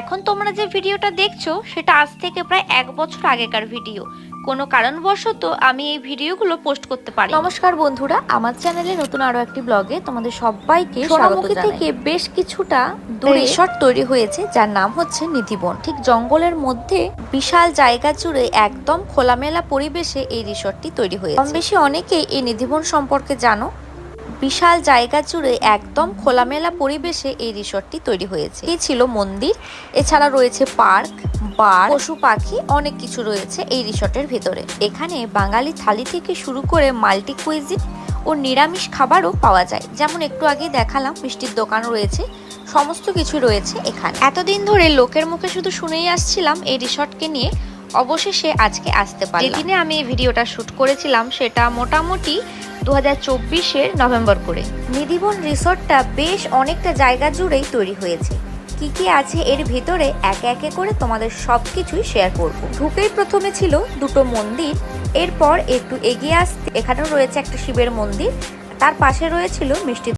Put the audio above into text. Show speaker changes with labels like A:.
A: এখন তোমরা যে ভিডিওটা দেখছ সেটা আজ থেকে প্রায় এক বছর আগেকার ভিডিও। কোনো কারণবশত আমি এই ভিডিওগুলো পোস্ট করতে পারি নমস্কার বন্ধুরা আমার চ্যানেলে নতুন আরও একটি ব্লগে তোমাদের সবাইকে সোনামুখী থেকে বেশ কিছুটা দূরে রিসর্ট তৈরি হয়েছে যার নাম হচ্ছে নিধিবন। ঠিক জঙ্গলের মধ্যে বিশাল জায়গা জুড়ে একদম খোলামেলা পরিবেশে এই রিসর্টটি তৈরি হয়েছে। কম বেশি অনেকেই এই নিধিবন সম্পর্কে জানো। বিশাল জায়গা জুড়ে একদম খোলামেলা পরিবেশে এই রিসর্টটি তৈরি হয়েছে। এই ছিল মন্দির, এছাড়া রয়েছে পার্ক, বার, পশু পাখি, অনেক কিছু রয়েছে এই রিসর্টের ভেতরে। এখানে বাঙালি থালি থেকে শুরু করে মাল্টি কুইজিন ও নিরামিষ খাবারও পাওয়া যায়। যেমন একটু আগেই দেখালাম, মিষ্টির দোকান রয়েছে, সমস্ত কিছু রয়েছে এখানে। এতদিন ধরে লোকের মুখে শুধু শুনেই আসছিলাম এই রিসর্টকে নিয়ে, অবশেষে আজকে আসতে পারি যেদিনে আমি এই ভিডিওটা শুট করেছিলাম, সেটা মোটামুটি দু হাজার নভেম্বর করে। নিধিবন রিসোর্টটা বেশ অনেকটা জায়গা জুড়েই তৈরি হয়েছে। কি কি আছে এর ভিতরে একে একে করে তোমাদের সব কিছুই শেয়ার করব। ঢুকেই প্রথমে ছিল দুটো মন্দির, এরপর একটু এগিয়ে আসতে এখানেও রয়েছে একটা শিবের মন্দির, তার পাশে রয়েছিল মিষ্টি